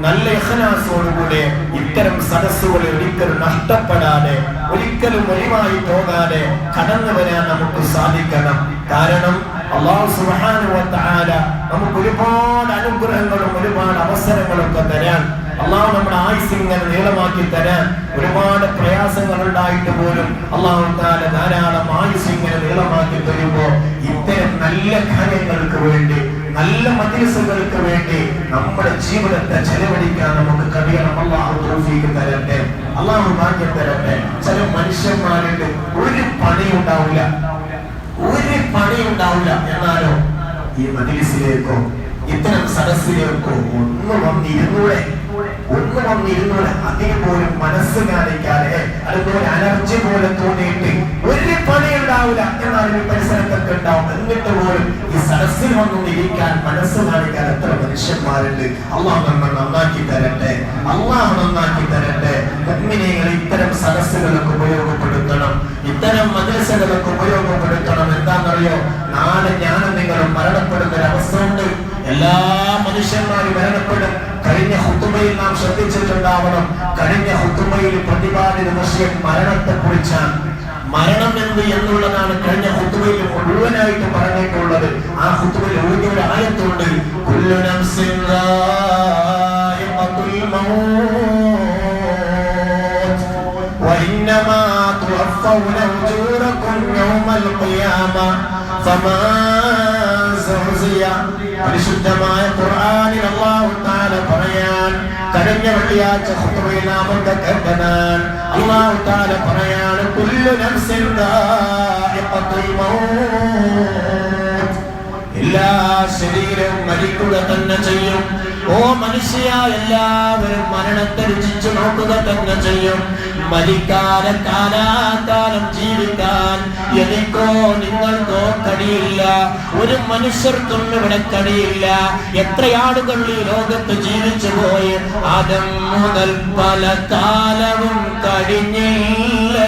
നല്ല യഹനാസോടുകൂടെ ഇത്തരം സദസ്സുകളെ ഒരിക്കലും നഷ്ടപ്പെടാതെ ഒരിക്കലും ഒഴിവായി പോകാതെ കടന്നു വരാൻ നമുക്ക് സാധിക്കണം. കാരണം അള്ളാഹു തആല നമുക്ക് ഒരുപാട് അനുഗ്രഹങ്ങളും ഒരുപാട് അവസരങ്ങളും ഒക്കെ തരാൻ അള്ളാഹു നമ്മുടെ ആയുസ് ഇങ്ങനെ നീളമാക്കി തരാൻ ഒരുപാട് പ്രയാസങ്ങൾ ഉണ്ടായിട്ട് പോലും അള്ളാഹു താല ധാരാളം ആയുസ് ഇങ്ങനെ നീളമാക്കി തരുമ്പോ ഇത്തരം നല്ല കാര്യങ്ങൾക്ക് വേണ്ടി നല്ല മദ്യസുകൾക്ക് വേണ്ടി നമ്മുടെ ജീവിതത്തെ ചെലവഴിക്കാൻ നമുക്ക് കഴിയണം. അള്ളാഹു തരട്ടെ. അള്ളാഹു ഭാഗ്യം തരട്ടെ. ചില മനുഷ്യന്മാരുടെ ഒരു പണി ഉണ്ടാവില്ല. ഒരു പണി ഉണ്ടാവില്ല. എന്നാലോ ഈ മദ്യസിലേക്കോ ഇത്തരം സദസ്സിലേക്കോ ഒന്ന് വന്നിരുന്നൂടെ? ഒന്ന് വന്നിരുന്നത് അതേപോലെ മനസ്സ് കാണിക്കാതെ അതുപോലെ അലർജി പോലെ തോന്നിയിട്ട് ഒരു പണി ഉണ്ടാവില്ല എന്നാലും ഈ പരിസരത്തൊക്കെ ഉണ്ടാവും എന്നിട്ട് പോലും ഈ സദസ്സിൽ വന്നിരിക്കാൻ മനസ്സ് കാണിക്കാൻ എത്ര മനുഷ്യന്മാരുണ്ട്. അള്ളാഹു നമ്മെ നന്നാക്കി തരട്ടെ. അള്ളാഹു നന്നാക്കി തരട്ടെ. മുഅ്മിനീങ്ങൾ ഇത്തരം സദസ്സുകളൊക്കെ ഉപയോഗപ്പെടുത്തണം. ഇത്തരം മദ്രസകളൊക്കെ ഉപയോഗപ്പെടുത്തണം. എന്താണെന്നറിയോ? നാളെ ഞാനും നിങ്ങളും മരണപ്പെടുന്ന ഒരു അവസ്ഥ ഉണ്ട്. എല്ലാ മനുഷ്യന്മാരും മരണപ്പെടും. കഴിഞ്ഞ ഹുത്തുമയിൽ നാം ശ്രദ്ധിച്ചിട്ടുണ്ടാവണം കഴിഞ്ഞ ഹുത്തുമയിൽ പ്രതിപാദിത വിഷയം മരണത്തെ കുറിച്ചാണ് മരണം എന്ത് എന്നുള്ളതാണ് കഴിഞ്ഞ ഹുത്തുമയിൽ മുഴുവനായിട്ട് പറഞ്ഞിട്ടുള്ളത് ആ ഹുത്തുമയിൽ ഒഴുകിയ ഒരു ആയത്തുണ്ട് കുല്ലു നഫ്സിൻ റായിഖത്തുൽ മൗത്ത് وإنما توفون أجوركم يوم القيامة فمن زحزح പരിശുദ്ധമായ കഴിഞ്ഞ വെള്ളിയാഴ്ച ഖുത്ബയിൽ നാം പറയാണ് കുല്ലു നഫ്സിൻ ദാഇഖത്തുൽ എല്ലാ ശരീരവും മരിക്കുക തന്നെ ചെയ്യും. ഓ മനുഷ്യ എല്ലാവരും മരണത്തെ രുചിച്ചു നോക്കുക തന്നെ ചെയ്യും. മരിക്കാല കാലാകാലം ജീവിക്കാൻ എനിക്കോ നിങ്ങൾക്കോ കടിയില്ല ഒരു മനുഷ്യർക്കും ഇവിടെ കടിയില്ല എത്രയാളുകൾ ഈ ലോകത്ത് ജീവിച്ചു പോയി? ആദം മുതൽ പല കാലവും കഴിഞ്ഞില്ല.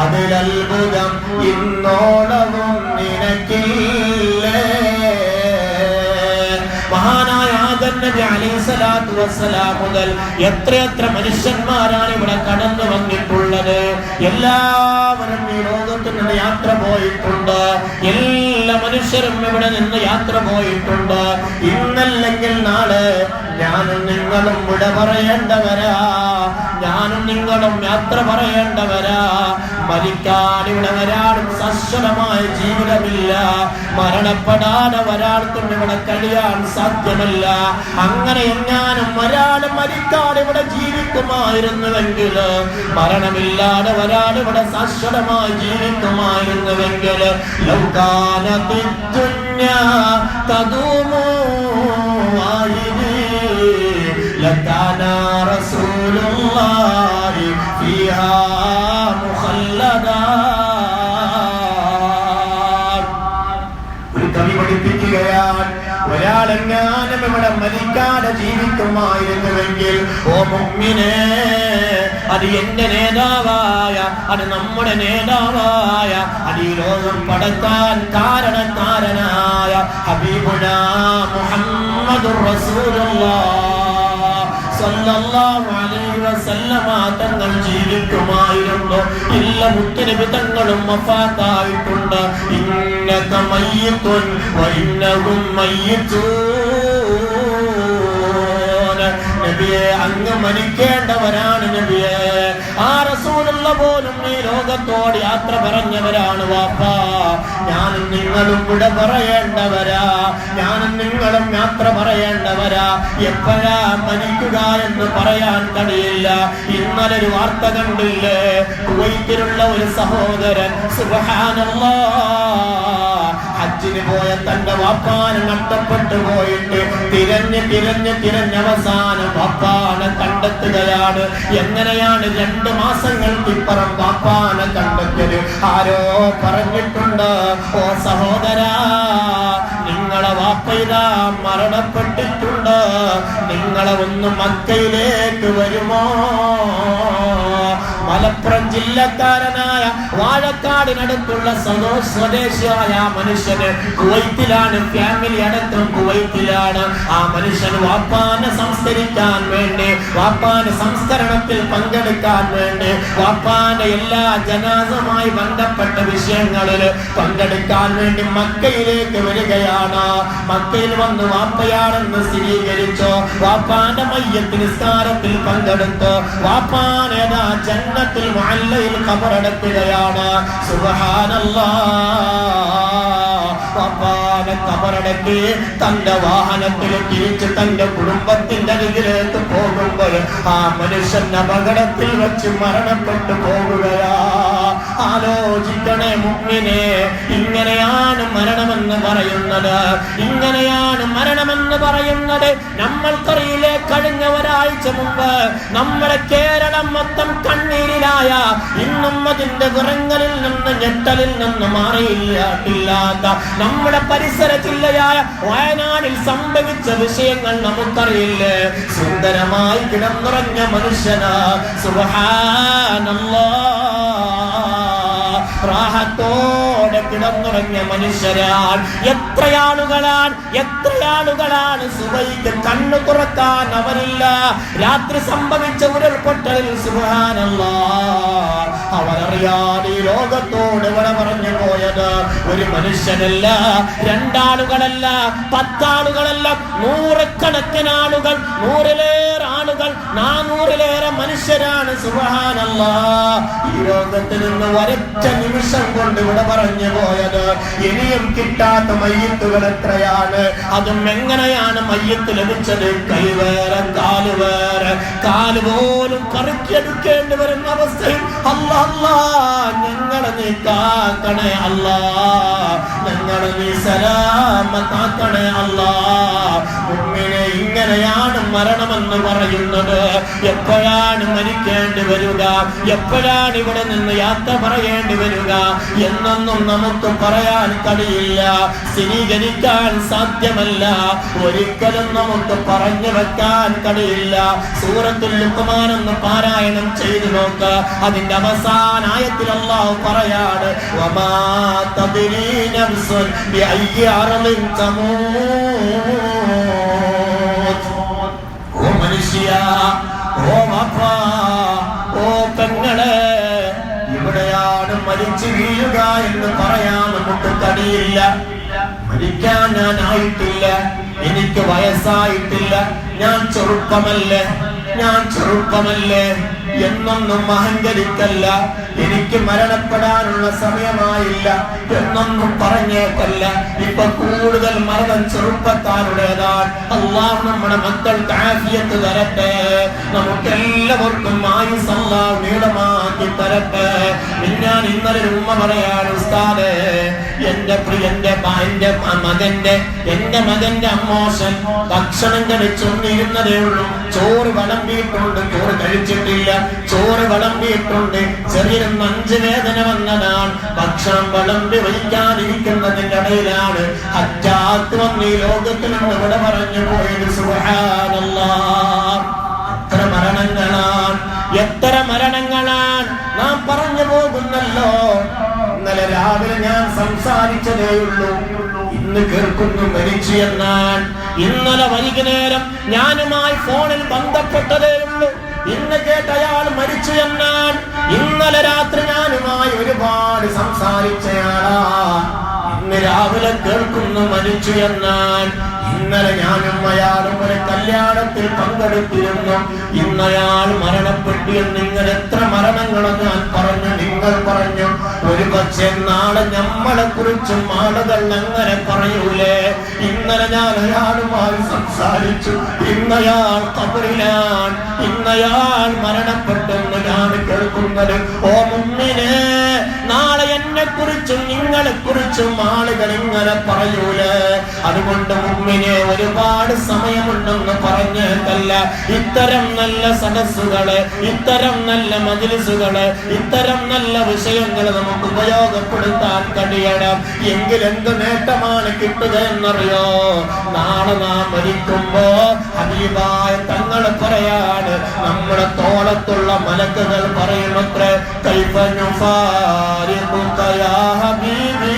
അതിലത്ഭുതം ഇന്നോളവും നിനക്കില്ലേ നബി അലൈഹി വസ്സലാം മുതൽ എത്രയെത്ര മനുഷ്യന്മാരാണ് ഇവിടെ കടന്നു വന്നിട്ടുള്ളത്? എല്ലാവരും ഈ ലോകത്ത് യാത്ര പോയിട്ടുണ്ട്. എല്ലാ മനുഷ്യരും ഇവിടെ നിന്ന് യാത്ര പോയിട്ടുണ്ട്. ഇന്നല്ലെങ്കിൽ നാളെ ഞാനും നിങ്ങളും ഇവിടെ പറയേണ്ടവരാ. ഞാനും നിങ്ങളും യാത്ര പറയേണ്ടവരാ. മരിക്കാൻ ഇവിടെ വരാനും സശ്വരമായ ജീവിതമില്ല. മരണപ്പെടാതെ ഒരാൾക്കും ഇവിടെ കഴിയാൻ സാധ്യമല്ല. അങ്ങനെ എങ്ങാനും ഒരാൾ മരിക്കാതെ ഇവിടെ ജീവിക്കുമായിരുന്നുവെങ്കിൽ മരണമില്ലാതെ ഒരാൾ ഇവിടെ സശ്വരമായി ജീവിക്കുമായിരുന്നുവെങ്കിൽ തതൂമോ ആയിരേ ലക്കാനാ الله فيها مخلدا ഒരു കവി പഠിപ്പിക്കുകയാണ് ഒരാളെങ്ങാനും ഇവിടെ മരിക്കാതെ ജീവിക്കുമായിരുന്നുവെങ്കിൽ ഓ മുമ്മിനെ അത് എന്റെ നേതാവായ അത് നമ്മുടെ നേതാവായ അത് ഈ ലോകം പടക്കാൻ കാരണക്കാരനായ ഹബീബുന മുഹമ്മദുർ റസൂലുള്ളാഹ് സല്ലല്ലാഹു അലൈഹി വസല്ലമ തങ്ങൾ ജീവിക്കുമായിരുന്നു ഇല്ല മുത്തനബി തങ്ങളും മഫാത്തായിട്ടുണ്ട് ഇന്നത്തെ മയ്യിത്തുൻ വ ഇന്നഹും മയ്യിത്തൂൻ. നബിയെ അങ്ങ് മരിക്കേണ്ടവരാണ് നബിയെ. ആ റസൂലുള്ള പോലും ഈ ലോകത്തോട് യാത്ര പറഞ്ഞവരാണ് വാപ്പാ. ഞാനും നിങ്ങളും ഇവിടെ പറയേണ്ടവരാ. ഞാനും നിങ്ങളും യാത്ര പറയേണ്ടവരാ. എപ്പോഴാ മരിക്കുക എന്ന് പറയാൻ കഴിയില്ല. ഇന്നലെ ഒരു വാർത്ത കണ്ടില്ലേ? കുവൈത്തിലുള്ള ഒരു സഹോദരൻ സുബ്ഹാനല്ലാ. ഹജ്ജിന് പോയ തന്റെ വാപ്പാന് നഷ്ടപ്പെട്ടു പോയിട്ട് തിരഞ്ഞ് തിരഞ്ഞ് തിരഞ്ഞവസാനം വാപ്പാനെ കണ്ടെത്തുകയാണ്. എങ്ങനെയാണ് രണ്ട് മാസങ്ങൾക്ക് ഇപ്പുറം വാപ്പാനെ കണ്ടെത്തിയത്? ആരോ പറഞ്ഞിട്ടുണ്ട് ഓ സഹോദരാ നിങ്ങളെ വാപ്പയിതാ മരണപ്പെട്ടിട്ടുണ്ട്. നിങ്ങളെ ഒന്ന് മക്കയിലേക്ക് വരുമോ? മലപ്പുറം ജില്ലക്കാരനായ വാഴക്കാടിനടുത്തുള്ള സ്വദേശിയായ ആ മനുഷ്യന് കുവൈത്തിലാണ് ഫാമിലി അടക്കം കുവൈത്തിലാണ്. ആ മനുഷ്യൻ വാപ്പാനെ സംസ്കരിക്കാൻ വേണ്ടി വാപ്പാന് സംസ്കരണത്തിൽ പങ്കെടുക്കാൻ വേണ്ടി വാപ്പാന്റെ എല്ലാ ജനാസമായി ബന്ധപ്പെട്ട വിഷയങ്ങളിൽ പങ്കെടുക്കാൻ വേണ്ടി മക്കയിലേക്ക് വരികയാണ്. മക്കയിൽ വന്ന് വാപ്പയാണെന്ന് സ്ഥിരീകരിച്ചു. വാപ്പാന്റെ മയ്യത്ത് നിസ്കാരത്തിൽ പങ്കെടുത്തു. വാപ്പാനേതാ ജന്നത്തിൽ മല്ലയിൽ കബറടക്കുകയാണ്. സുബ്ഹാനല്ലാഹ് പപ്പാനെ കബറടക്കി തന്റെ വാഹനത്തിൽ തിരിച്ച് തന്റെ കുടുംബത്തിന്റെ അരികിലേക്ക് പോകുമ്പോൾ ആ മനുഷ്യൻ അപകടത്തിൽ വെച്ച് മരണപ്പെട്ടു പോകുകയാ. ആലോചിക്കണേ മുമ്മിനെ ഇങ്ങനെയാണ് മരണമെന്ന് പറയുന്നത്. ഇങ്ങനെയാണ് മരണമെന്ന് പറയുന്നത്. നമ്മൾക്കറിയില്ലേ കഴിഞ്ഞ ഒരാഴ്ച മുമ്പ് നമ്മുടെ കേരളം മൊത്തം കണ്ണീരിലായ ഇന്നും അതിന്റെ വിറങ്ങലിൽ നിന്ന് ഞെട്ടലിൽ നിന്ന് മാറിയില്ലാത്ത നമ്മുടെ പരിസര ജില്ലയായ വയനാടിൽ സംഭവിച്ച വിഷയങ്ങൾ നമുക്കറിയില്ലേ. സുന്ദരമായി കിടന്നുറഞ്ഞ മനുഷ്യനാ. സുബഹാനല്ലാ. റാഹത്തോടെ കിടന്നുറങ്ങിയ മനുഷ്യരാണ് എത്രയാളുകളാണ് എത്രയാളുകളാണ് സുബൈക്ക് കണ്ണു തുറക്കാൻ അവരില്ല. രാത്രി സംഭവിച്ച ഉരുൾപൊട്ടലിൽ സുബാനല്ല അവരറിയാതെ ഈ ലോകത്തോട് ഇവിടെ പറഞ്ഞു പോയത് ഒരു മനുഷ്യനല്ല രണ്ടാളുകളല്ല പത്താളുകളല്ല നൂറുകണക്കിന് ആളുകൾ നൂറിലേറെ ആളുകൾ നാനൂറിലേറെ മനുഷ്യരാണ്. സുഹാനല്ല ഈ ലോകത്തിൽ നിന്ന് വരച്ച നിമിഷം കൊണ്ട് ഇവിടെ പറഞ്ഞു പോയത് ഇനിയും കിട്ടാത്ത മയ്യത്തുകൾ എത്രയാണ്? അതും എങ്ങനെയാണ് മയ്യത്ത് ലഭിച്ചത്? കൈവേറെ കാൽ വേറെ കാൽ പോലും കറുക്കിയെടുക്കേണ്ടി വരുന്ന അവസ്ഥയിൽ അല്ല അല്ല ഞങ്ങളെ നീ കാക്കണേ അല്ല ഞങ്ങളെ നീ സലാമത്താക്കണേ അല്ല ഉമ്മിനെ ഇങ്ങനെയാണ് മരണമെന്ന് പറയുന്നത്. എപ്പോഴാണ് മരിക്കേണ്ടി വരിക? എപ്പോഴാണ് ഇവിടെ നിന്ന് യാത്ര പറയേണ്ടി വരിക? എന്നൊന്നും നമുക്ക് പറയാൻ കഴിയില്ല. സ്ഥിരീകരിക്കാൻ സാധ്യമല്ല. ഒരിക്കലും നമുക്ക് പറഞ്ഞു വെക്കാൻ കഴിയില്ല. സൂറത്തുൽ ലുക്മാൻ പാരായണം ചെയ്തു നോക്ക്. അതിന്റെ അവസാനായത്തിൽ പറയാണ് വമാ ബിഅയ്യി അർളിൻ تموت ഓ മനുഷ്യ ഓ വാപ്പാ ഓ പെങ്ങളെ ഇവിടെയാണ് മരിച്ചു വീഴുക എന്ന് പറയാൻ നമുക്ക് കഴിയില്ല മരിക്കാൻ ഞാൻ ആയിട്ടില്ല എനിക്ക് വയസ്സായിട്ടില്ല. ഞാൻ ചെറുപ്പമല്ലേ? ഞാൻ ചെറുപ്പമല്ലേ? എന്നൊന്നും അഹങ്കരിക്കല്ല. എനിക്ക് മരണപ്പെടാനുള്ള സമയമായില്ല എന്നൊന്നും പറഞ്ഞേക്കല്ല. ഇപ്പൊ കൂടുതൽ മരണം ചെറുപ്പക്കാരുടേതാണ് അള്ളാഹ് നമ്മുടെ മക്കൾക്ക് ആഫിയത്ത് തരട്ടെ. നമുക്കെല്ലാവർക്കും ആയുസ് അള്ളാഹ് നീളമാക്കി തരട്ടെ. ഞാൻ ഇന്നലെ ഉമ്മ പറയാണ് ഉസ്താദേ എന്റെ പ്രിയന്റെ എന്റെ മകന്റെ എന്റെ മകന്റെ അമ്മോശൻ ഭക്ഷണം കഴിച്ചൊന്നിരുന്നതേ ഉള്ളൂ. ചോറ് വിളമ്പിയിട്ടുണ്ട് ചോറ് കഴിച്ചിട്ടില്ല. ചോറ് വിളമ്പിയിട്ടുണ്ട്. ചെറിയൊരു മഞ്ച് വേദന വന്നതാണ്. ഭക്ഷണം വിളമ്പി വഹിക്കാതിരിക്കുന്നതിന്റെ ഇടയിലാണ് അറ്റാത്ത് വന്ന് ഈ ലോകത്തിൽ ഇവിടെ പറഞ്ഞു പോയത്. സുബ്ഹാനല്ലാഹ്. എത്ര മരണങ്ങളാണ്. എത്ര മരണങ്ങളാണ്. നാം പറഞ്ഞു പോകുന്നല്ലോ. ഇന്നലെ രാവിലെ ഞാൻ സംസാരിച്ചതേയുള്ളൂ ഇന്ന് കേൾക്കുന്നു മരിച്ചു എന്നാൽ ഇന്നലെ വൈകുന്നേരം ഞാനുമായി ഫോണിൽ ബന്ധപ്പെട്ടതേ ഉള്ളൂ. ഇന്ന് കേട്ട അയാൾ മരിച്ചു എന്നാൽ ഇന്നലെ രാത്രി ഞാനുമായി ഒരുപാട് സംസാരിച്ചയാളാ. ഇന്ന് രാവിലെ കേൾക്കുന്നു മരിച്ചു എന്നാൻ ഇന്നലെ ഞാനും അയാളും ഒരു കല്യാണത്തിൽ പങ്കെടുത്തിരുന്നു. ഇന്നയാൾ മരണപ്പെട്ടു എന്ന് നിങ്ങൾ എത്ര മരണങ്ങളെന്ന് ഞാൻ പറഞ്ഞു നിങ്ങൾ പറഞ്ഞു. ഒരു പക്ഷേ നാളെ നമ്മളെ കുറിച്ചും ആളുകൾ അങ്ങനെ പറയൂലേ. ഇന്നലെ ഞാൻ അയാളുമായി സംസാരിച്ചു. ഇന്നയാൾ കബറിലാണ്. ഇന്നയാൾ മരണപ്പെട്ടെന്ന് ഞാൻ കേൾക്കുന്നത്. ഓ മുന്നിനെ നാളെ എന്നെ കുറിച്ചും നിങ്ങളെ കുറിച്ചും ആളുകൾ ഇങ്ങനെ പറയൂലേ. അതുകൊണ്ട് മുമ്പിനെ ഒരുപാട് സമയമുണ്ടെന്ന് പറഞ്ഞതല്ല ഇത്തരം നല്ല സദസ്സുകൾ ഇത്തരം നല്ല മജിലിസുകൾ ഇത്തരം നല്ല വിഷയങ്ങൾ നമുക്ക് ഉപയോഗപ്പെടുത്താൻ കഴിയണം. എങ്കിൽ എന്ത് നേട്ടമാണ് കിട്ടുക എന്നറിയോ നാളെ നാം മരിക്കുമ്പോ ഹബീബായ തങ്ങൾ പറയാണ് നമ്മുടെ തോളത്തുള്ള മലക്കുകൾ പറയുമത്രേ കൈപ്പഞ്ഞു ഹബീബി.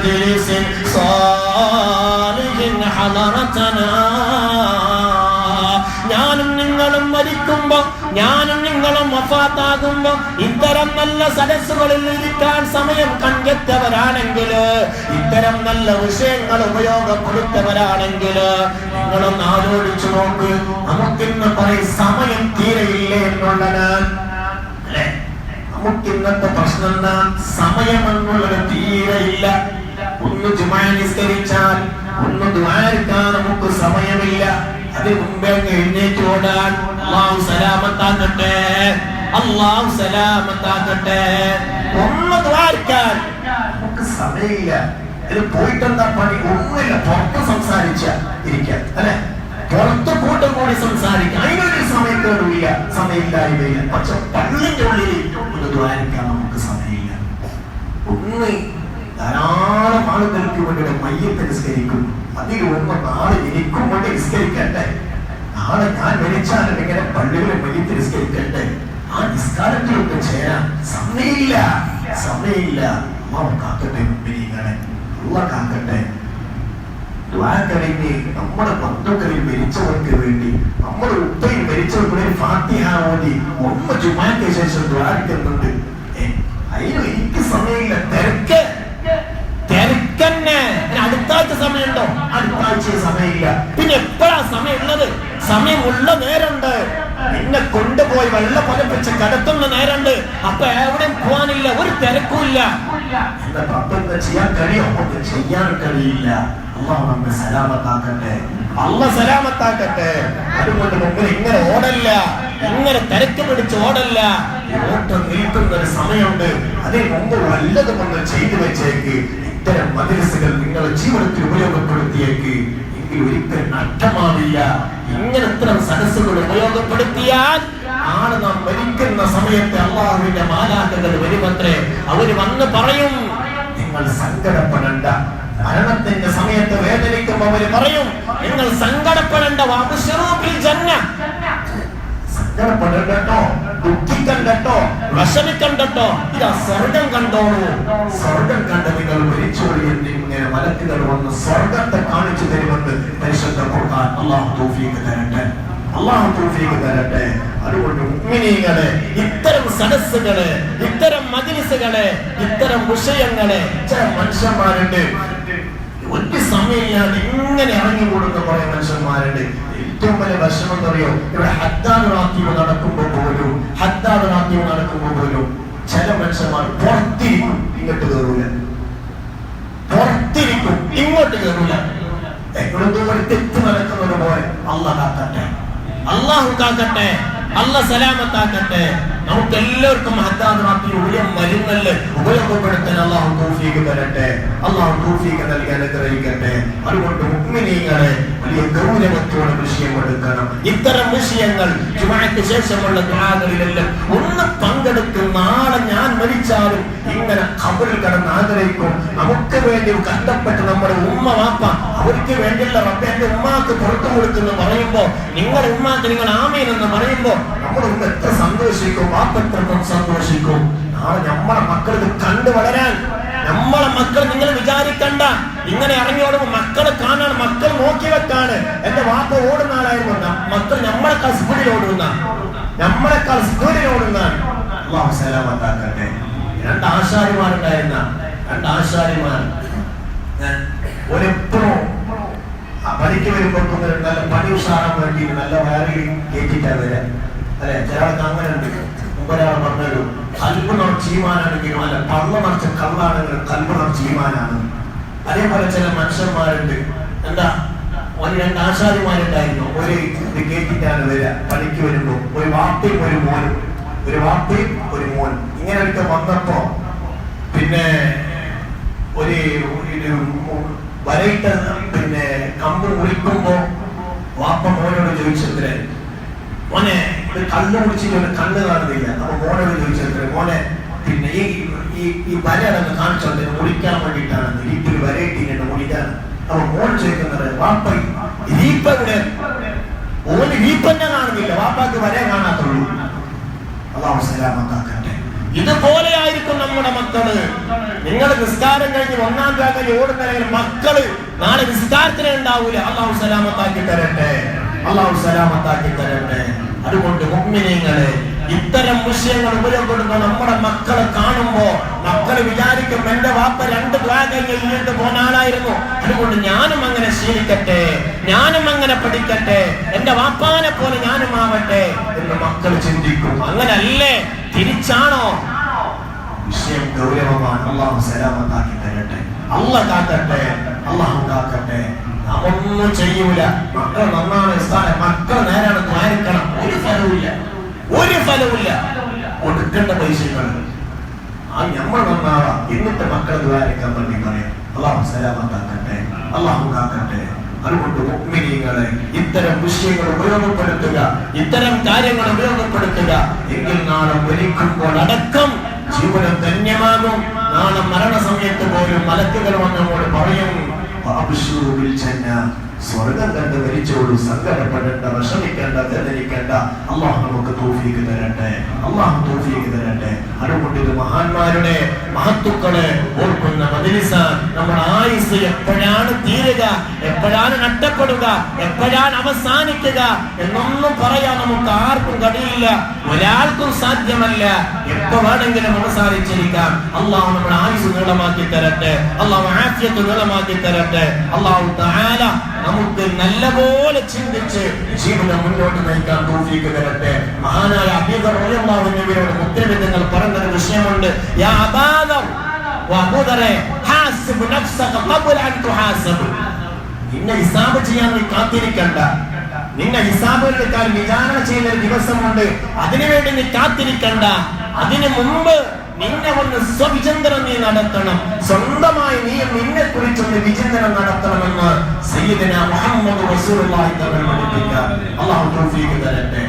مجلس صالح حضرتنا ഞാനും നിങ്ങളും മരിക്കുമ്പോ ഞാനും നിങ്ങളും വഫാത്താകുമ്പോ ഇത്തരം നല്ല സദസ്സുകളിൽ ഇരിക്കാൻ സമയം കണ്ടെത്തവരാണെങ്കിൽ ഇത്തരം നല്ല വിഷയങ്ങൾ ഉപയോഗപ്പെടുത്തവരാണെങ്കിൽ നിങ്ങളും ആലോചിച്ചു നോക്ക് നമുക്കിന്ന് പറയും സമയം തീരെയില്ലേ എന്നുള്ളതാണ് അല്ലേ നമുക്ക് ഇന്നത്തെ പ്രശ്നം എന്താ സമയം എന്നുള്ളത് തീരെയില്ല ഒന്ന് ജുമാ നിസ്കരിച്ചാൽ ഒന്ന് ദ്വാരക്കാൻ നമുക്ക് സമയമില്ല. അത് മുമ്പേ എഴുന്നേറ്റ് ഓടാൻ അള്ളാഹു സലാമത്താക്കട്ടെ. അള്ളാഹു സലാമത്താക്കട്ടെ. ഒന്ന് ദ്വാരക്കാൻ നമുക്ക് സമയമില്ല. പോയിട്ട് എന്താ പണി? ഒന്നുമില്ല. പുറത്ത് സംസാരിച്ച ഇരിക്കാൻ. അല്ലെ? പുറത്ത് കൂട്ടം കൂടി സംസാരിക്കാം അതിനൊരു സമയത്തോടില്ല സമയമില്ലായ്മയില്ല. പക്ഷെ പള്ളിന്റെ ഉള്ളിൽ ഒന്ന് ദ്വാരിക്കാൻ നമുക്ക് സമയമില്ല. ഒന്ന് ധാരാളം ആളുകൾക്ക് വേണ്ടിയുടെ മയ്യത്ത് നിസ്കരിക്കും. അതിൽ ഒന്ന് നാളെ എനിക്കും വേണ്ടി നിസ്കരിക്കട്ടെ. നാളെ ഞാൻ മരിച്ചാലും ഇങ്ങനെ പള്ളികളിൽ മയ്യത്ത് നിസ്കരിക്കട്ടെ. ആ നിസ്കാരത്തിലൊക്കെ ചേരാൻ സമയമില്ല. സമയമില്ല. അമ്മ കാക്കട്ടെ മുമ്പിനെ ഉള്ള കാക്കട്ടെ. ദ്വാരക്കടയിലെ നമ്മുടെ ബന്ധുക്കളിൽ മരിച്ചവർക്ക് വേണ്ടി നമ്മുടെ ഉപ്പയിൽ മരിച്ചവർക്ക് ഫാത്തിഹ ഓതി ഒന്ന് ജുമാക്ക് ശേഷം ദ്വാരിക്കുന്നുണ്ട് അതിന് എനിക്ക് സമയമില്ല തിരക്ക് തിരക്കന്നെ ഇനി അടുത്ത ആഴ്ച സമയമുണ്ടോ? അടുത്ത ആഴ്ച സമയമില്ല. പിന്നെ എപ്പോഴാ സമയം ഉള്ളത് സമയമുള്ള നേരമുണ്ട്. നിന്നെ കൊണ്ടുപോയി വെള്ള പൊലപ്പിച്ച് കടത്തുന്ന നേരമുണ്ട്. അപ്പൊ എവിടെയും പോവാനില്ല ഒരു തിരക്കുമില്ല ചെയ്യാൻ കഴിയും? ചെയ്യാൻ കഴിയില്ല. അള്ളാഹു നമ്മെ സലാമത്താക്കട്ടെ. അള്ള സലാമത്താക്കട്ടെ. അതുകൊണ്ട് മുമ്പിൽ ഇങ്ങനെ ഓടല്ല. ഇങ്ങനെ തിരക്ക് പിടിച്ച് ഓടല്ല. ഓട്ടം നിൽക്കുന്ന ഒരു സമയമുണ്ട്. അതിന് മുമ്പ് വല്ലതും ഒന്ന് ചെയ്തു വെച്ചേക്ക്. ഇത്തരം മദ്രസകൾ നിങ്ങളുടെ ജീവിതത്തിൽ ഉപയോഗപ്പെടുത്തിയേക്ക് എങ്കിൽ ഒരിക്കലും നഷ്ടമാവില്ല. ഇങ്ങനെ ഇത്തരം സദസ്സുകൾ ഉപയോഗപ്പെടുത്തിയാൽ ആണ് നാം മരിക്കുന്ന സമയത്ത് അള്ളാഹുവിന്റെ മാലാഖകൾ വരുമത്രേ. അവർ വന്ന് പറയും നിങ്ങൾ സങ്കടപ്പെടേണ്ട. മരണത്തിന്റെ സമയത്ത് വേദനിക്കുമ്പോൾ അവർ പറയും നിങ്ങൾ സങ്കടപ്പെടേണ്ട. സങ്കടപ്പെടണ്ടോ ദുഃഖിക്കണ്ടോ വിഷമിക്കണ്ടോ ഇതാ സ്വർഗം കണ്ടോളൂ. സ്വർഗം കണ്ട നിങ്ങൾ മരിച്ചു ഇങ്ങനെ മലക്കുകൾ വന്ന് സ്വർഗത്തെ കാണിച്ചു തരുമെന്ന് പരിശുദ്ധ കൊടുക്കാൻ അള്ളാഹു തോഫിക്ക് തരട്ടെ. അള്ളാഹു തോഫിക്ക് തരട്ടെ. അതുകൊണ്ട് ഉമ്മിനീകളെ ഇത്തരം സദസ്സുകളെ ഇത്തരം മജ്ലിസുകൾ ഇത്തരം വിഷയങ്ങൾ ചില മനുഷ്യന്മാരുണ്ട്. ഒരു സമയമില്ലാതെ ഇങ്ങനെ ഇറങ്ങി കൊടുക്കുന്ന കുറെ മനുഷ്യന്മാരുണ്ട്. ഏറ്റവും വലിയ വിഷമം എന്നറിയോ ഇവിടെ ഹദ്ദാദ് റാത്തീവ് നടക്കുമ്പോൾ പോലും ഹദ്ദാദ് റാത്തീവ് നടക്കുമ്പോൾ പോലും ചില മനുഷ്യന്മാർ പുറത്തിരിക്കും ഇങ്ങോട്ട് കയറൂല. പുറത്തിരിക്കും ഇങ്ങോട്ട് കയറൂല. തെറ്റ് നടക്കുന്നത് പോലെ അള്ളാഹ് കാക്കട്ടെ അള്ളാഹു കാക്കട്ടെ. അല്ല സലാമത്താക്കട്ടെ. നമുക്ക് എല്ലാവർക്കും ഹദ്ദാദിനാക്കി ഉയരം മരുന്നൽ ഉപയോഗപ്പെടുത്താൻ അള്ളാഹു തൗഫീഖ് തരട്ടെ. അള്ളാഹു തൗഫീഖ് നൽകാൻ അനുഗ്രഹിക്കട്ടെ. അതുകൊണ്ട് മുഅ്മിനീങ്ങളെ വലിയ ഗൗരവത്തോടെ വിഷയം എടുക്കണം. ഇത്തരം വിഷയങ്ങൾ ചുമക്ക് ശേഷമുള്ള ദുആകളിലെല്ലാം ഒന്ന് പങ്കെടുക്കും. നാളെ ഞാൻ മരിച്ചാലും ഇങ്ങനെ ഖബറിൽ കടന്ന് ആഗ്രഹിക്കും. നമുക്ക് വേണ്ടി കഷ്ടപ്പെട്ട് നമ്മുടെ ഉമ്മ വാപ്പ അവർക്ക് വേണ്ടിയുള്ള റബ്ബെ എന്റെ ഉമ്മാക്ക് പുറത്തു കൊടുക്കുന്നു പറയുമ്പോ നിങ്ങളുടെ ഉമ്മാക്ക് നിങ്ങൾ ആമീൻ എന്ന് പറയുമ്പോ നമ്മൾ എത്ര സന്തോഷിക്കും വാപ്പ എത്രത്തോളം സന്തോഷിക്കും. നാളെ നമ്മളെ മക്കൾക്ക് കണ്ടു വളരാൻ. നമ്മളെ മക്കൾ നിങ്ങൾ വിചാരിക്കണ്ട. ഇങ്ങനെ ഇറങ്ങിയോടുമ്പോ മക്കളെ കാണാൻ മക്കൾ നോക്കി വെക്കാണ്. എന്റെ വാപ്പ ഓടുന്ന ആളായിരുന്നു മക്കൾ നമ്മളെക്കാൾ സ്പീഡിൽ ഓടുന്ന. നമ്മളെക്കാൾ സ്പീഡിൽ ഓടുന്ന. സലാമത്താക്കട്ടെ. രണ്ട് ആശാരിമാരുണ്ടായിരുന്ന. രണ്ട് ആശാരിമാർ. ഒരെപ്പോഴും പണിക്ക് വരുമ്പോൾ നല്ല പണി ഉഷാറാൻ വേണ്ടി നല്ല വയറിൽ കയറ്റിട്ടാ വരാം. അല്ലെ? ചിലർക്ക് അങ്ങനെ ഉണ്ട് മുമ്പൊരാൾ പറഞ്ഞൊരു ചീമാനാണെങ്കിലും അല്ല പള്ള നിറച്ച കള്ളാണെങ്കിൽ കൽബ് ചീമാനാണ് അതേപോലെ ചില മനുഷ്യന്മാരുണ്ട്. എന്താ ഒരു രണ്ട് ആശാരിമാരുണ്ടായിരുന്നു. ഒരു ഇത് കേട്ടിട്ടാണ് വരിക. പണിക്ക് വരുമ്പോ ഒരു വാപ്പയും ഒരു മോൻ ഒരു വാപ്പയും ഒരു മോൻ. ഇങ്ങനെ വന്നപ്പോ പിന്നെ ഒരു വരയിട്ട പിന്നെ കമ്പ് മുറിക്കുമ്പോ വാപ്പ മോനോട് ചോദിച്ചത്രേ മോനെ ഒരു കണ്ണ് പിടിച്ചിട്ട് കണ്ണ് കാണുന്നില്ല. അപ്പൊ മോനെ ചോദിച്ചിട്ട് മോനെ പിന്നെ ഈ ഈ വരയാണെന്ന് കാണിച്ചോണ്ട് മുടിക്കാൻ വേണ്ടിയിട്ടാണ്. ഈ വരയിട്ടിങ്ങനെ മുടിക്കാൻ അപ്പൊ മോൻ ചോദിക്കുന്നത് വാപ്പ ഇരിപ്പ ഇവിടെ ഓന് വീപ്പന്നെ കാണുന്നില്ല. വാപ്പാക്ക് വരെ കാണാത്തുള്ളൂ. അള്ളാഹു. സലാമത്താക്കട്ടെ ഇതുപോലെ ആയിരിക്കും നമ്മുടെ മക്കൾ. നിങ്ങൾ നിസ്കാരം കഴിഞ്ഞ് ഒന്നാം രാഗം ഓടുന്ന മക്കൾ നാളെ നിസ്കാരത്തിനെ ഉണ്ടാവൂല. അള്ളാഹു സലാമത്താക്കി തരട്ടെ. അള്ളാഹു സലാമത്താക്കി തരട്ടെ. അതുകൊണ്ട് മുഗ്മിനീങ്ങളെ ഇത്തരം വിഷയങ്ങൾ ഉപയോഗപ്പെടുന്ന നമ്മുടെ മക്കളെ കാണുമ്പോ മക്കൾ വിചാരിക്കും എന്റെ വാപ്പ രണ്ട് കഴിഞ്ഞിട്ട് പോന്ന ആളായിരുന്നു. അതുകൊണ്ട് ഞാനും അങ്ങനെ ശീലിക്കട്ടെ ഞാനും അങ്ങനെ പഠിക്കട്ടെ എന്റെ വാപ്പാനെ പോലെ ഞാനും ആവട്ടെ എന്ന് മക്കൾ ചിന്തിക്കും. അങ്ങനല്ലേ? തിരിച്ചാണോ? വിഷയം ഗൗരവമാണ്. അള്ളാഹു സലാമത്താക്കി തരട്ടെ. അല്ല കാക്കട്ടെ അള്ളാഹു കാക്കട്ടെ. ഒന്നും ചെയ്യൂല. മക്കൾ നന്നാണ് സ്ഥാനം മക്കൾ നേരാണ് ദ്വാരിക്കണം. ഒരു ഫലവുമില്ല. ഒരു ഫലവുമില്ല. കൊടുക്കേണ്ട പൈസകൾ. ആ നമ്മൾ നന്നാവാം എന്നിട്ട് മക്കൾ ദ്വാരിക്കാൻ വേണ്ടി പറയാം. അള്ളാഹു സലാമത്താക്കട്ടെ. അള്ളാഹു കാക്കട്ടെ. അതുകൊണ്ട് മുഗ്മിനീങ്ങളെ ഇത്തരം വിഷയങ്ങൾ ഉപയോഗപ്പെടുത്തുക. ഇത്തരം കാര്യങ്ങൾ ഉപയോഗപ്പെടുത്തുക. എങ്കിൽ നാളെ മരിക്കുമ്പോൾ അടക്കം ജീവനം ധന്യമാകും. നാളെ മരണസമയത്ത് പോലും മലക്കുകൾ വന്നപ്പോൾ പറയും our officer will take now. സ്വർഗം കണ്ട് മരിച്ചോളൂ സങ്കടപ്പെടേണ്ട വിഷമിക്കേണ്ട വേദനിക്കേണ്ട അള്ളാഹു നമുക്ക് തോഫീക്ക് തരട്ടെ. അള്ളാഹു തോഫീക്ക് തരട്ടെ. അതുകൊണ്ട് മഹാന്മാരുടെ മഹത്തുക്കളെ ഓർക്കുന്ന മദിരിസ നമ്മുടെ ആയുസ് എപ്പോഴാണ് തീരുക? എപ്പോഴാണ് നഷ്ടപ്പെടുക? എപ്പോഴാണ് അവസാനിക്കുക? എന്നൊന്നും പറയാൻ നമുക്ക് ആർക്കും കഴിയില്ല. ഒരാൾക്കും സാധ്യമല്ല. എപ്പോ വേണമെങ്കിലും അവസാനിച്ചിരിക്കാം. അള്ളാഹു നമ്മുടെ ആയുസ് നീളമാക്കി തരട്ടെ. അള്ളാഹു ആഫിയത്ത് നീളമാക്കി തരട്ടെ. അള്ളാഹു തആല നമുക്ക് നല്ലപോലെ ചിന്തിച്ച് ജീവിതം മുന്നോട്ട് നയിക്കാൻ തോഫീക്ക് തരട്ടെ. മഹാനായ അൻഹുവിനോട് മുത്തരവിധങ്ങൾ പറഞ്ഞൊരു വിഷയമുണ്ട്. നിന്നെ ഹിസാബ് ചെയ്യാൻ നീ കാത്തിരിക്കണ്ട. നിന്നെ ഹിസാബ് എടുക്കാൻ വിചാരണ ചെയ്യുന്ന ഒരു ദിവസമുണ്ട്. അതിനുവേണ്ടി നീ കാത്തിരിക്കണ്ട. അതിനു മുമ്പ് നിന്നെ ഒന്ന് സ്വവിചിന്തനം നീ നടത്തണം. സ്വന്തമായി നീ നിന്നെ കുറിച്ചൊന്ന് വിചിന്തനം നടത്തണമെന്ന് സയ്യിദന മുഹമ്മദ് റസൂലുള്ളാഹി തങ്ങൾ പഠിപ്പിക്കുക അള്ളാഹു തൗഫീഖ് തരട്ടെ.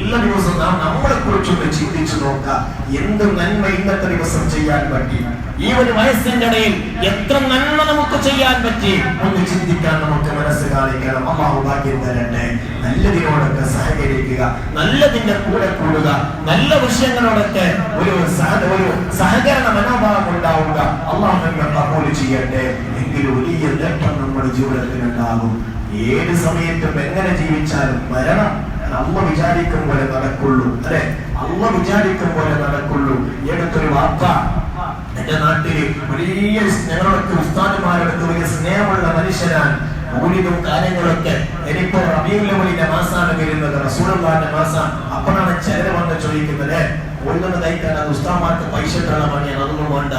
എല്ലാ ദിവസവും നാം നമ്മളെ കുറിച്ചൊന്ന് ചിന്തിച്ചു നോക്കുക എന്ത് നന്മ ഇന്നത്തെ ദിവസം ചെയ്യാൻ പറ്റി? ഈ ഒരു വയസ്സിന്റെ ഇടയിൽ എത്ര നന്മ നമുക്ക് ചെയ്യാൻ പറ്റി? ഒന്ന് ചിന്തിക്കാൻ നമുക്ക് മനസ്സ് കാണിക്കണം. അമ്മാവ് ഭാഗ്യം തരട്ടെ. നല്ലതിനോടൊക്കെ സഹകരിക്കുക. നല്ലതിന്റെ കൂടെ കൂടുക. നല്ല വിഷയങ്ങളോടൊക്കെ ഒരു സഹ ഒരു സഹകരണ മനോഭാവം ഉണ്ടാവുക. അള്ളാഹു നമ്മെ കബൂൽ ചെയ്യട്ടെ. എങ്കിൽ വലിയ നേട്ടം നമ്മുടെ ജീവിതത്തിൽ ഉണ്ടാകും ഏത് സമയത്തും എങ്ങനെ ജീവിച്ചാലും മരണം അമ്മ വിചാരിക്കും പോലെ നടക്കുള്ളൂ അല്ലെ? അമ്മ വിചാരിക്കും പോലെ നടക്കുള്ളൂ. എടുത്തൊരു വാർത്ത എന്റെ നാട്ടിൽ വലിയ ഞങ്ങളൊക്കെ ഉസ്താദുമാരടുത്ത് വലിയ സ്നേഹമുള്ള മനുഷ്യനാണ്. മൂലിതും കാര്യങ്ങളൊക്കെ എനിക്കോ റബീഉല്ലവലിന്റെ മാസാണ് വരുന്നത് റസൂലുള്ളാഹിന്റെ മാസം. അപ്പോഴാണ് ചിലര് വന്ന് ചോദിക്കുന്നത് ഒന്നും തയ്ക്കാൻ അത് ഉസ്താമാർക്ക് പൈസ ഇട്ടുള്ള പണിയാണ് അതൊന്നും വേണ്ട.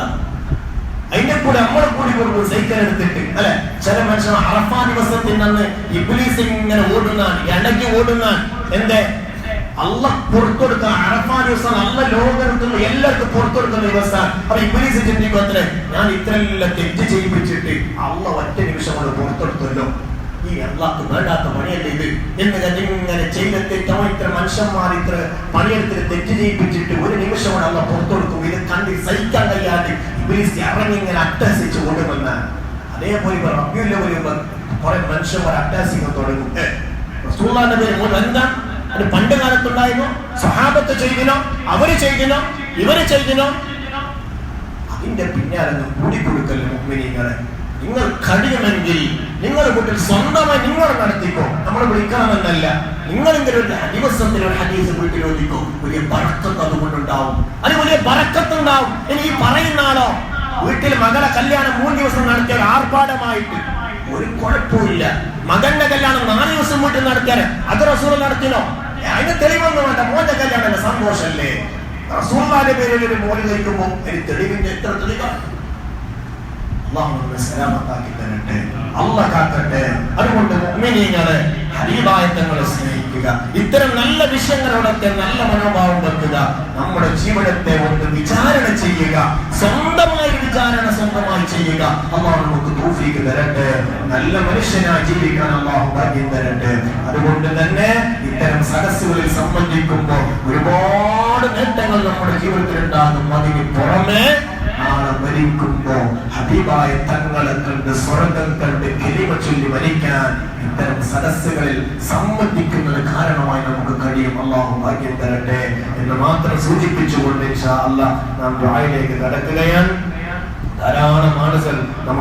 അതിന്റെ കൂടെ നമ്മളെ കൂടി ഒരു സൈക്കിൾ എടുത്തിട്ട് അല്ലെ? ചില മനുഷ്യൻ അറഫാ ദിവസത്തിൽ അന്ന് ഇബ്ലീസ് ഇങ്ങനെ ഓടുന്നാണ് ഇടയ്ക്ക് ഓടുന്നാണ് എന്തേ? അല്ല പുറത്തെടുക്ക അറഫാ ദിവസം അല്ല ലോകത്തുള്ള എല്ലാവർക്കും പുറത്തെടുക്കുന്ന ദിവസം അപ്പൊ ഇബ്ലീസ് ചിന്തിക്കത്രേ ഞാൻ ഇത്രയെല്ലാം തെറ്റ് ചെയ്യിപ്പിച്ചിട്ട് അല്ല ഒറ്റ നിമിഷം കൊണ്ട് പുറത്തെടുത്തല്ലോ. ഈ അള്ളാഹ് വേണ്ടാത്ത പണിയല്ലേ ഇത്? എന്ന് കരുതി ഇങ്ങനെ ചെയ്ത തെറ്റോ ഇത്ര മനുഷ്യന്മാർ ഇത്ര പണിയെടുത്തിട്ട് തെറ്റ് ചെയ്യിപ്പിച്ചിട്ട് ഒരു നിമിഷം കൊണ്ട് അള്ള പുറത്തെടുക്കും ഇത് കണ്ട് സഹിക്കാൻ കഴിയാതെ ഇബ്ലീസ് ഇറങ്ങി ഇങ്ങനെ അട്ടഹസിച്ച് കൊണ്ടുവന്ന അതേപോലെ ഇവർ റബ്ബിയുള്ള ഒരു കുറെ മനുഷ്യന്മാർ അട്ടഹസിക്കാൻ തുടങ്ങും. ഏ, റസൂലുള്ളാഹിന്റെ പേര് മുഴുവൻ എന്താ? അത് പണ്ട് കാലത്തുണ്ടായിരുന്നു. സഹാബത്ത് ചെയ്തിനോ? അവർ ചെയ്തിനോ? ഇവർ ചെയ്തിനോ? അതിന്റെ പിന്നാലെ കൂടിക്കൊടുക്കൽ മുഗ്മിനീങ്ങളെ. നിങ്ങൾ കഴിയുമെങ്കിൽ നിങ്ങളുടെ കുട്ടികൾ സ്വന്തമായി നിങ്ങൾ നടത്തിക്കോ. നമ്മൾ വിളിക്കണമെന്നല്ല. നിങ്ങളെങ്കിലും ഒരു ദിവസത്തിൽ ഒരു ഹദീസ് വീട്ടിൽ ഒതുക്കോ വലിയ ബറക്കത്ത് അതുകൊണ്ടുണ്ടാവും. അത് വലിയ ബറക്കത്തുണ്ടാവും. ഇനി ഈ പറയുന്ന ആളോ? വീട്ടിൽ മകളെ കല്യാണം മൂന്ന് ദിവസം നടത്തിയ ആർഭാടമായിട്ട്. ഒരു കുഴപ്പമില്ല മകന്റെ കല്യാണം നാല് ദിവസം വീട്ടിൽ നടത്തിയാൽ അത് റസൂൽ നടത്തിനോ അതിന് തെളിവൊന്നും വേണ്ട. മോന്റെ കല്യാണം സന്തോഷല്ലേ റസൂലിന്റെ പേരിൽ ഒരു മോനെ കഴിക്കുമ്പോൾ എനിക്ക് തെളിവിന്റെ എത്ര തെളിവാണ് അള്ളാഹു നമ്മെ സലാമത്താക്കി തരട്ടെ. അല്ല കാക്കട്ടെ. അതുകൊണ്ട് മുഅ്മിനീങ്ങളെ ഹരീബായത്തങ്ങളെ സ്നേഹിക്കുക. ഇത്തരം നല്ല വിഷയങ്ങളോടൊക്കെ നല്ല മനോഭാവം വെക്കുക. നമ്മുടെ ജീവിതത്തെ ഒന്ന് വിചാരണ ചെയ്യുക. സ്വന്തമായി വിചാരണ സ്വന്തമായി ചെയ്യുക. അള്ളാഹു നമുക്ക് തൗഫീഖ് തരട്ടെ. നല്ല മനുഷ്യനായി ജീവിക്കാൻ അള്ളാഹു ഭാഗ്യം തരട്ടെ. അതുകൊണ്ട് തന്നെ ഇത്തരം സദസ്സുകളിൽ സംബന്ധിക്കുമ്പോൾ ഒരുപാട് നേട്ടങ്ങൾ നമ്മുടെ ജീവിതത്തിൽ ഉണ്ടാകും അതിന് പുറമെ ആ നാളെ മരിക്കുമ്പോ ഹബീബായ തങ്ങളെ കണ്ട് സ്വർഗം കണ്ട് കെലിമ ചൊല്ലി മരിക്കാൻ ഇത്തരം സദസ്സുകളിൽ സമ്മതിക്കുന്നത് കാരണമായി നമുക്ക് കഴിയും. അള്ളാഹു ഭാഗ്യം തരട്ടെ എന്ന് മാത്രം സൂചിപ്പിച്ചുകൊണ്ട് ഇൻഷാ അല്ലാ നാം ദുആയിലേക്ക് കടക്കുകയാണ് ധാരാളം ആളുകൾ നമുക്ക്